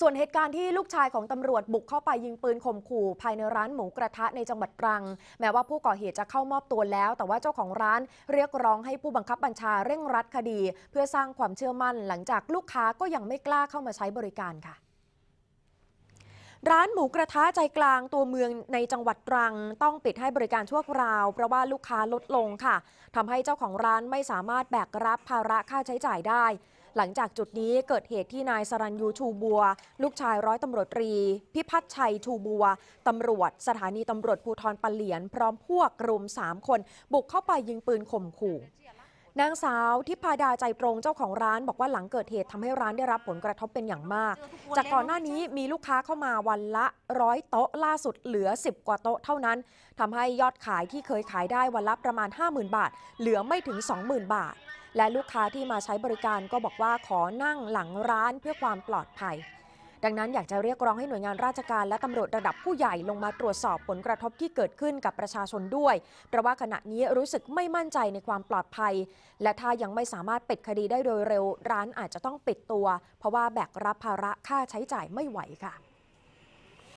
ส่วนเหตุการณ์ที่ลูกชายของตำรวจบุกเข้าไปยิงปืนข่มขู่ ภายในร้านหมูกระทะในจังหวัดตรัง แม้ว่าผู้ก่อเหตุจะเข้ามอบตัวแล้ว แต่ว่าเจ้าของร้านเรียกร้องให้ผู้บังคับบัญชาเร่งรัดคดี เพื่อสร้างความเชื่อมั่นหลังจากลูกค้าก็ยังไม่กล้าเข้ามาใช้บริการค่ะ ร้านหมูกระทะใจกลางตัวเมืองในจังหวัดตรัง ต้องปิดให้บริการชั่วคราว เพราะว่าลูกค้าลดลงค่ะทำให้เจ้าของร้านไม่สามารถแบกรับภาระค่าใช้จ่ายได้ หลังจากจุดนี้เกิดเหตุที่นายสรัญยูชูบัว ลูกชายร้อยตำรวจตรี พิพัฒชัยชูบัวตำรวจ สถานีตำรวจภูธรปะเหลียน พร้อมพวกรวม3คน บุกเข้าไปยิงปืนข่มขู่ นางสาวทิพาดาใจตรงเจ้าของร้านบอกว่าหลังเกิดเหตุทำให้ร้านได้รับผลกระทบเป็นอย่างมาก จากก่อนหน้านี้มีลูกค้าเข้ามาวันละร้อยโต๊ะล่าสุดเหลือ 10 กว่าโต๊ะเท่านั้นทำให้ยอดขายที่เคยขายได้วันละประมาณ 50,000 บาท เหลือไม่ถึง 20,000 บาท และลูกค้าที่มาใช้บริการก็บอกว่าขอนั่งหลังร้านเพื่อความปลอดภัย ดังนั้นอยากจะเรียกร้องให้หน่วยงานราชการและตำรวจระดับผู้ใหญ่ลงมาตรวจสอบผลกระทบที่เกิดขึ้นกับประชาชนด้วย เพราะว่าขณะนี้รู้สึกไม่มั่นใจในความปลอดภัย และถ้ายังไม่สามารถปิดคดีได้โดยเร็ว ร้านอาจจะต้องปิดตัว เพราะว่าแบกรับภาระค่าใช้จ่ายไม่ไหวค่ะ